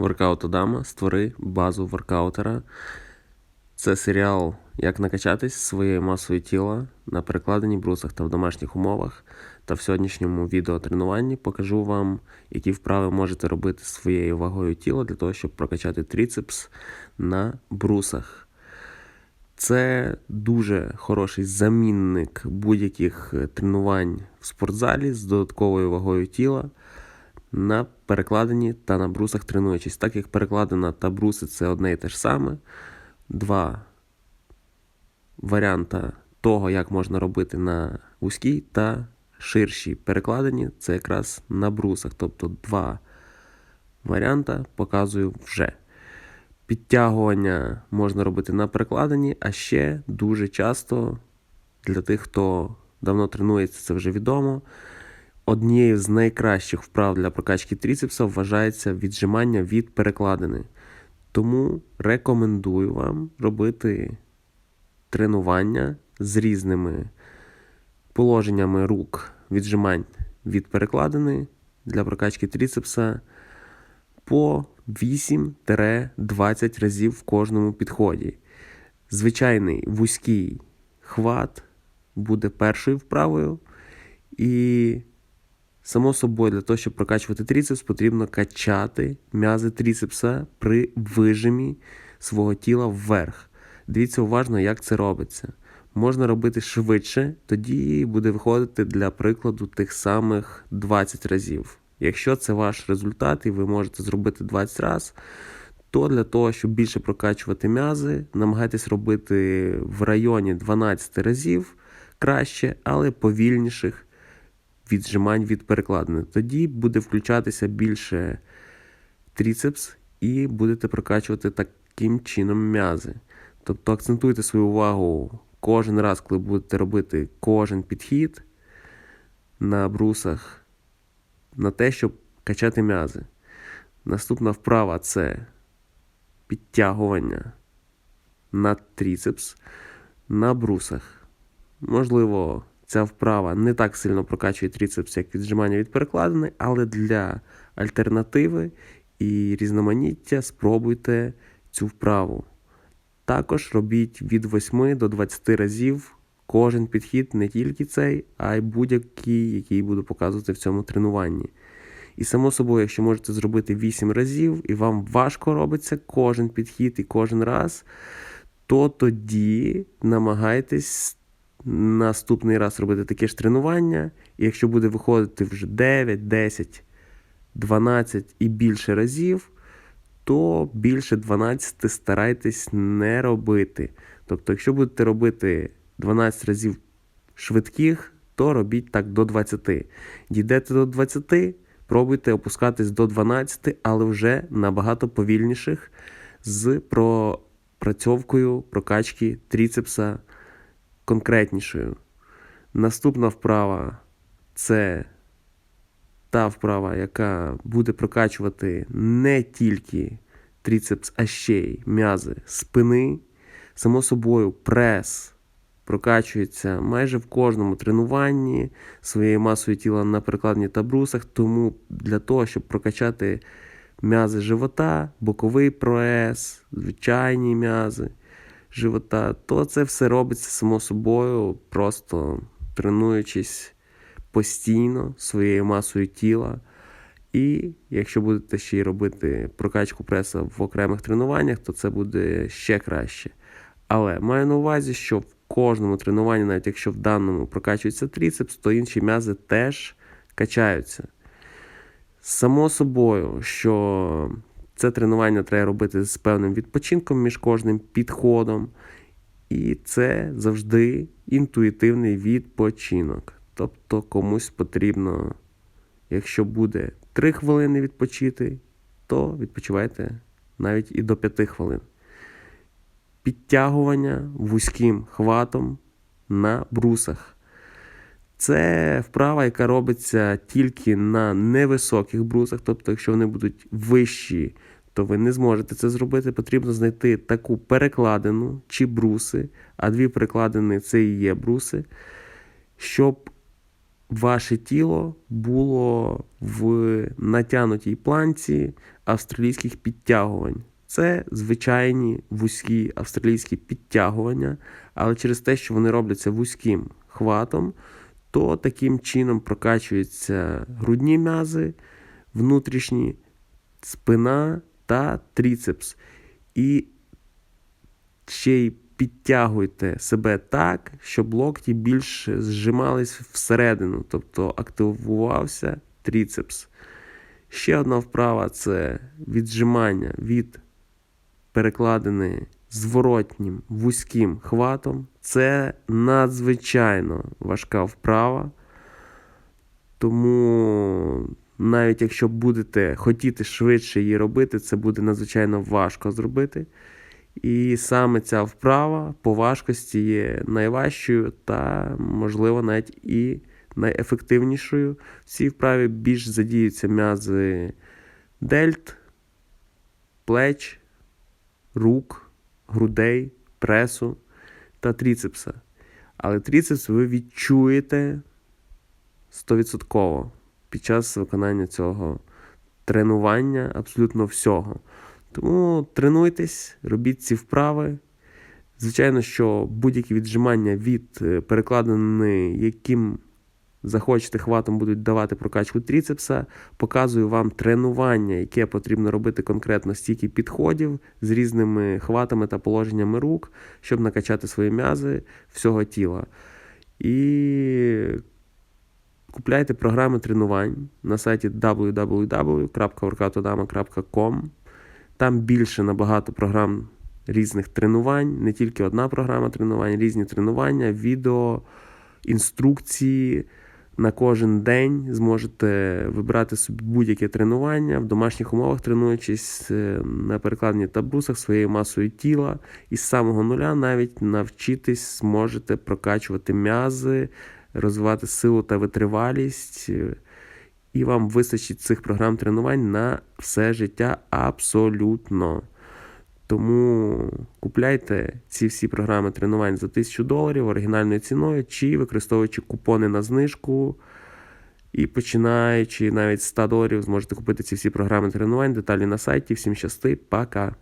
Воркаут Адама, створи базу воркаутера. Це серіал Як накачатись своєю масою тіла на перекладенні брусах та в домашніх умовах. Та в сьогоднішньому відеотренуванні покажу вам, які вправи можете робити своєю вагою тіла для того, щоб прокачати тріцепс на брусах. Це дуже хороший замінник будь-яких тренувань в спортзалі з додатковою вагою тіла на перекладині та на брусах тренуючись. Так як перекладина та бруси це одне і те ж саме. Два варіанти того, як можна робити на вузькій та ширшій перекладині, це якраз на брусах. Тобто два варіанти показую вже. Підтягування можна робити на перекладині, а ще дуже часто для тих, хто давно тренується, це вже відомо. Однією з найкращих вправ для прокачки тріцепса вважається віджимання від перекладини. Тому рекомендую вам робити тренування з різними положеннями рук віджимань від перекладини для прокачки тріцепса по 8-20 разів в кожному підході. Звичайний вузький хват буде першою вправою. І, само собою, для того, щоб прокачувати тріцепс, потрібно качати м'язи тріцепса при вижимі свого тіла вверх. Дивіться уважно, як це робиться. Можна робити швидше, тоді буде виходити для прикладу тих самих 20 разів. Якщо це ваш результат і ви можете зробити 20 разів, то для того, щоб більше прокачувати м'язи, намагайтесь робити в районі 12 разів краще, але повільніших віджимань від перекладини. Тоді буде включатися більше тріцепс і будете прокачувати таким чином м'язи. Тобто акцентуйте свою увагу кожен раз, коли будете робити кожен підхід на брусах на те, щоб качати м'язи. Наступна вправа це підтягування на тріцепс на брусах. Можливо, ця вправа не так сильно прокачує тріцепс, як віджимання від перекладини, але для альтернативи і різноманіття спробуйте цю вправу. Також робіть від 8 до 20 разів кожен підхід, не тільки цей, а й будь-який, який буду показувати в цьому тренуванні. І, само собою, якщо можете зробити 8 разів, і вам важко робиться кожен підхід і кожен раз, то тоді намагайтесь наступний раз робити таке ж тренування. І якщо буде виходити вже 9, 10, 12 і більше разів, то більше 12 старайтесь не робити. Тобто, якщо будете робити 12 разів швидких, то робіть так до 20. Дійдете до 20, пробуйте опускатись до 12, але вже набагато повільніших з пропрацьовкою прокачки тріцепса конкретнішою. Наступна вправа це та вправа, яка буде прокачувати не тільки тріцепс, а ще й м'язи спини. Само собою, прес прокачується майже в кожному тренуванні своєю масою тіла на перекладні та брусах. Тому для того, щоб прокачати м'язи живота, боковий прес, звичайні м'язи живота, то це все робиться само собою, просто тренуючись постійно своєю масою тіла. І якщо будете ще й робити прокачку преса в окремих тренуваннях, то це буде ще краще. Але маю на увазі, що в кожному тренуванні, навіть якщо в даному прокачується тріцепс, то інші м'язи теж качаються. Само собою, що це тренування треба робити з певним відпочинком між кожним підходом. І це завжди інтуїтивний відпочинок. Тобто комусь потрібно, якщо буде 3 хвилини відпочити, то відпочивайте навіть і до 5 хвилин підтягування вузьким хватом на брусах. Це вправа, яка робиться тільки на невисоких брусах. Тобто, якщо вони будуть вищі, то ви не зможете це зробити. Потрібно знайти таку перекладину чи бруси, а дві перекладини це і є бруси, щоб ваше тіло було в натянутій планці австралійських підтягувань. Це звичайні вузькі австралійські підтягування, але через те, що вони робляться вузьким хватом, то таким чином прокачуються грудні м'язи, внутрішні, спина та тріцепс. І ще й підтягуйте себе так, щоб локті більше зжимались всередину, тобто активувався тріцепс. Ще одна вправа це віджимання від перекладини зворотнім вузьким хватом. Це надзвичайно важка вправа. Тому навіть якщо будете хотіти швидше її робити, це буде надзвичайно важко зробити. І саме ця вправа по важкості є найважчою та, можливо, навіть і найефективнішою. В цій вправі більш задіються м'язи дельт, плеч, рук, грудей, пресу та тріцепса. Але тріцепс ви відчуєте 100% під час виконання цього тренування абсолютно всього. Тому тренуйтесь, робіть ці вправи. Звичайно, що будь-які віджимання від е, перекладини, яким захочете хватом будуть давати прокачку тріцепса, показую вам тренування, яке потрібно робити конкретно стільки підходів з різними хватами та положеннями рук, щоб накачати свої м'язи всього тіла. І купляйте програми тренувань на сайті www.workoutodama.com. Там більше набагато програм різних тренувань, не тільки одна програма тренувань, різні тренування, відео, інструкції. На кожен день зможете вибрати собі будь-яке тренування в домашніх умовах, тренуючись е, на перекладенні та брусах своєю масою тіла. І з самого нуля навіть навчитись зможете прокачувати м'язи, розвивати силу та витривалість. е, І вам вистачить цих програм тренувань на все життя абсолютно. Тому купляйте ці всі програми тренувань за 1000 доларів оригінальною ціною, чи використовуючи купони на знижку. І починаючи навіть з 100 доларів, зможете купити ці всі програми тренувань. Деталі на сайті. Всім щасти, пока!